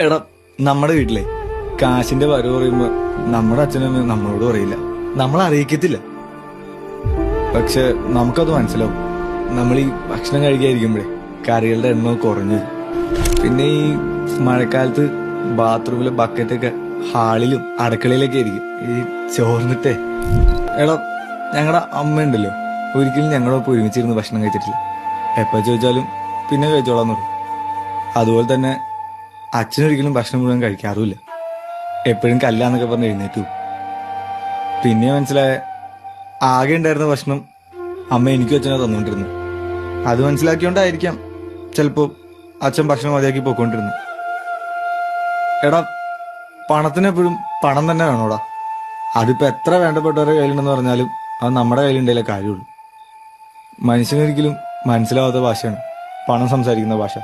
എടാ നമ്മുടെ വീട്ടിലെ കാശിന്റെ വരവ് പറയുമ്പോ നമ്മുടെ അച്ഛനൊന്നും നമ്മളോട് പറയില്ല. നമ്മൾ അറിയിക്കത്തില്ല. പക്ഷെ നമുക്കത് മനസ്സിലാവും. നമ്മൾ ഈ ഭക്ഷണം കഴിക്കാതിരിക്കുമ്പോഴേ കറികളുടെ എണ്ണം കുറഞ്ഞു. പിന്നെ ഈ മഴക്കാലത്ത് ബാത്റൂമിലെ ബക്കറ്റൊക്കെ ഹാളിലും അടുക്കളയിലൊക്കെ ആയിരിക്കും. ഈ ചോർന്നിട്ടേ. എടാ ഞങ്ങളുടെ അമ്മ ഉണ്ടല്ലോ. ഒരിക്കലും ഞങ്ങളൊപ്പം ഒരുമിച്ചിരുന്ന് ഭക്ഷണം കഴിച്ചിട്ടില്ല. എപ്പോ ചോദിച്ചാലും പിന്നെ കഴിച്ചോളാം നോക്കും അതുപോലെ തന്നെ അച്ഛനൊരിക്കലും ഭക്ഷണം മുഴുവൻ കഴിക്കാറുമില്ല. എപ്പോഴും കല്ലാന്നൊക്കെ പറഞ്ഞ് എഴുന്നേറ്റു. പിന്നെ മനസ്സിലായ ആകെ ഉണ്ടായിരുന്ന ഭക്ഷണം അമ്മ എനിക്കും അച്ഛനെ തന്നുകൊണ്ടിരുന്നു. അത് മനസ്സിലാക്കിയോണ്ടായിരിക്കാം ചിലപ്പോ അച്ഛൻ ഭക്ഷണം മതിയാക്കി പോയിക്കൊണ്ടിരുന്നു. എടാ പണത്തിന് എപ്പോഴും പണം തന്നെ വേണോടാ. അതിപ്പോ എത്ര വേണ്ടപ്പെട്ടവരുടെ കയ്യിലുണ്ടെന്ന് പറഞ്ഞാലും അത് നമ്മുടെ കയ്യിലുണ്ടെങ്കിലേ കാര്യമുള്ളൂ. മനുഷ്യനൊരിക്കലും മനസ്സിലാവാത്ത ഭാഷയാണ് പണം സംസാരിക്കുന്ന ഭാഷ.